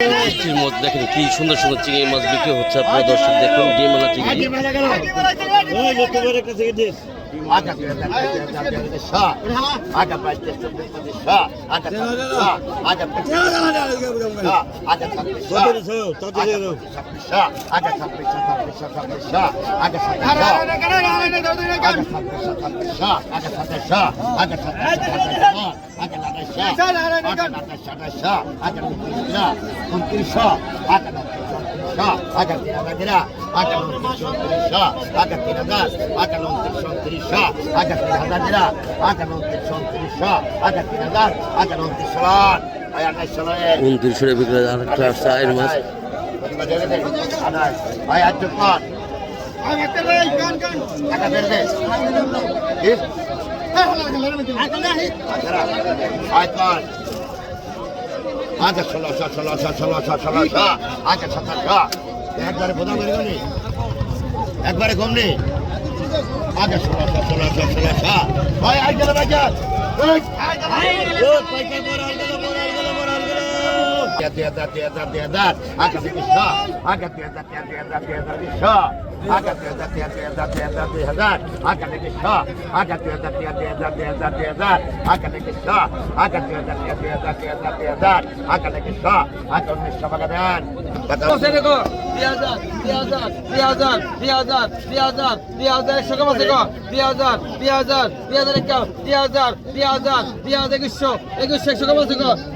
বৃষ্টির মধ্যে দেখেন কি সুন্দর সুন্দর চিংড়ি মাছ বিক্রি হচ্ছে। আপনারা দর্শক দেখুন ডিমালা চিংড়ি। আটা আটা আটা আটা আটা আটা উনত্রিশের ভিতরে আরেকটা আসছে আয়ের মাছ আয়ার জন্য টাকা বেড়ে দেয় আয় আচ্ছা ষোলো ছ ষোলো ছ ষোলো ছ ষোলো ছ আচ্ছা সতেরো ছ একবারে বোঝা করে গেলি একবারে কমনি আচ্ছা ষোলো ছ ষোলো ছ ষোলো ছ ভাই আই গেল ভাই গেল আচ্ছা একুশশো একুশশো একশো কমাচ্ছে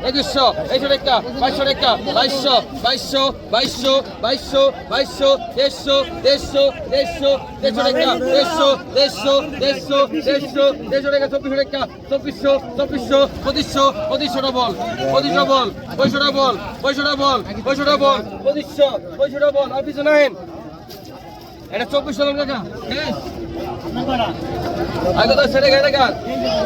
একুশশো একশো টাকা বাইশশো টাকা বাইশশো বাইশশো বাইশশো বাইশশো বাইশশো দেড়শো দেড়শো দেড়শো দেড়শো টাকা, দেড়শো দেড়শো দেড়শো দেড়শো দেড়শো টাকা, চব্বিশশো টাকা, চব্বিশশো চব্বিশশো, পঁচিশশো পঁচিশশো ডবল পঁচিশশো বল পঁয়শো ডবল পঁয়শো ডবল পঁয়শো ডবল পঁচিশশো পঁয়শো ডবল আর পিছু নাহেন এটা চব্বিশশো টাকা। হ্যাঁ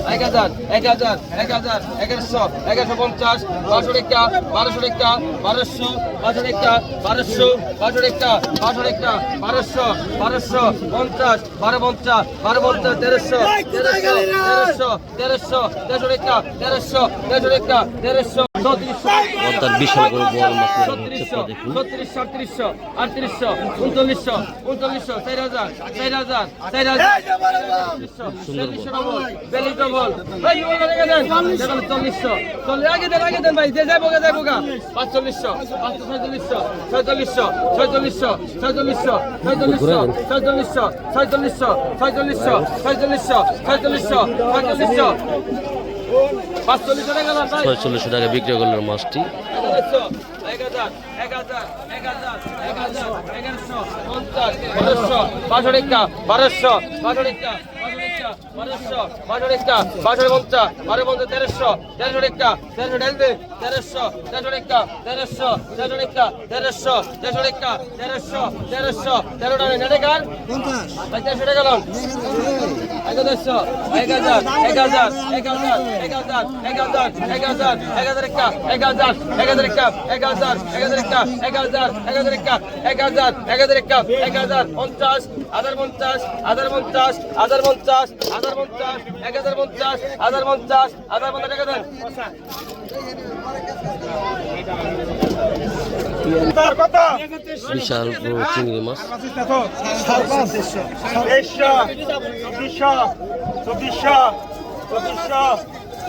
এক হাজার এক হাজার এক হাজার, এগারোশো এগারোশো পঞ্চাশ বারোশো টাকা বারোশো টাকা বারোশো বারোশো টাকা বারোশো বারোশো টাকা বারোশো টাকা বারোশো বারোশো পঞ্চাশ, বারো পঞ্চাশ বারো পঞ্চাশ, তেরোশো তেরোশো তেরোশো তেরোশো তেরোশো টাকা তেরোশো তেরোশো টাকা তেরোশো পদ্মার বিশাল করে বড় মাছ দেখুন ছত্রিশশো আটত্রিশশো আটত্রিশশো উনচল্লিশশো উনচল্লিশশো চার হাজার চার হাজার চার হাজার চল্লিশশো ডবল বিয়াল্লিশ ডবল চল্লিশশো চল্লিশ আগে দেন আগে দেন ভাই যে যাব গে যাব গা পাঁচচল্লিশশো পাঁচশো ছয়চল্লিশশো ছয়চল্লিশশো ছয়চল্লিশশো ছয়চল্লিশশো ছয়চল্লিশশো ছয়চল্লিশশো ছয়চল্লিশশো ছয়চল্লিশশো ছয়চল্লিশশো ছয়চল্লিশশো ছয়চল্লিশশো পাঁচচল্লিশশো টাকা না তাই ছয়চল্লিশশো টাকা বিক্রি করলেন মাছটি। বারোশো বারোশো বারোশো বারোশো বারোশো পঞ্চাশ বারো পঞ্চাশ তেরোশো তেরোশো টিকা তেরোশো ডেলবে তেরোশো তেরোশো টিকা তেরোশো তেরোশো টিকা তেরোশো তেরোশো টিকা তেরোশো তেরোশো তেরো টাকা নেটে কার ভাই তেরোশো টাকা লন এগারোশো এক হাজার এক হাজার এক হাজার এক হাজার এক হাজার এক হাজার এক হাজার একটা এক হাজার এক হাজার একটা এক হাজার এক হাজার একটা এক হাজার এক হাজার একটা এক হাজার এক হাজার একটা এক হাজার পঞ্চাশ হাজার পঞ্চাশ হাজার পঞ্চাশ হাজার পঞ্চাশ হাজার পঞ্চাশ এক হাজার পঞ্চাশ হাজার পঞ্চাশ হাজার পঞ্চাশ এক হাজার বিশাল বড় চিংড়ি মাছ। চব্বিশশো চব্বিশশো চব্বিশশো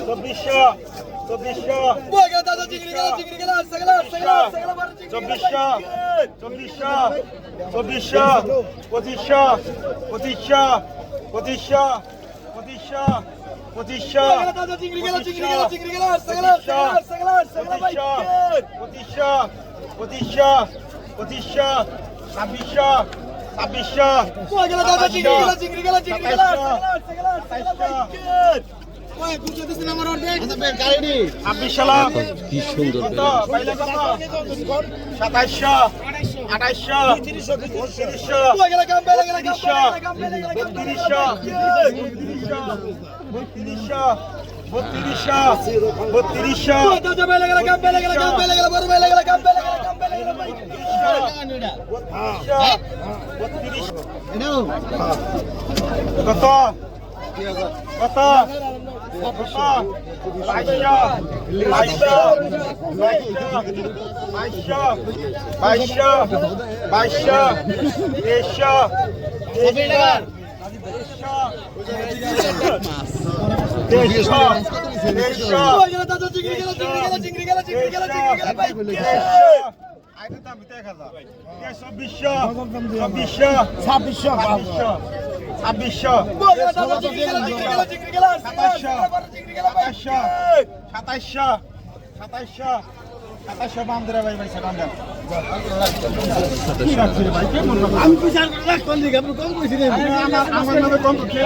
চব্বিশশো চব্বিশশো চব্বিশশো চব্বিশশো চব্বিশশো পঁচিশশো পঁচিশশো পঁচিশশো পঁচিশশো পঁচিশশো পঁচিশশো পঁচিশশো পঁচিশশো ছাব্বিশশো ছাব্বিশশো ছাব্বিশশো সাতাইশশো আঠাইশশো তিরিশশো বত্রিশশো বত্রিশশো বত্রিশশো বত্রিশশো বত্রিশশো কত কত বাইশশো বাইশশো বাইশশো তেইশশো তেইশশো তেইশশো সাতাশশো। সাতাশশো। সাতাশশো। সাতাশশো। বান্ধরে ভাই ভাই সেটা দেন আমি পয়সা রাখতাম দিকে আপনি কম কইছি আমার আমার নামে কম খেয়ে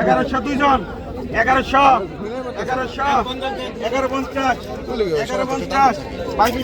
এগারোশো দুজন এগারোশো। এগারোশো। এগারো পঞ্চাশ। এগারো পঞ্চাশ। বাইশ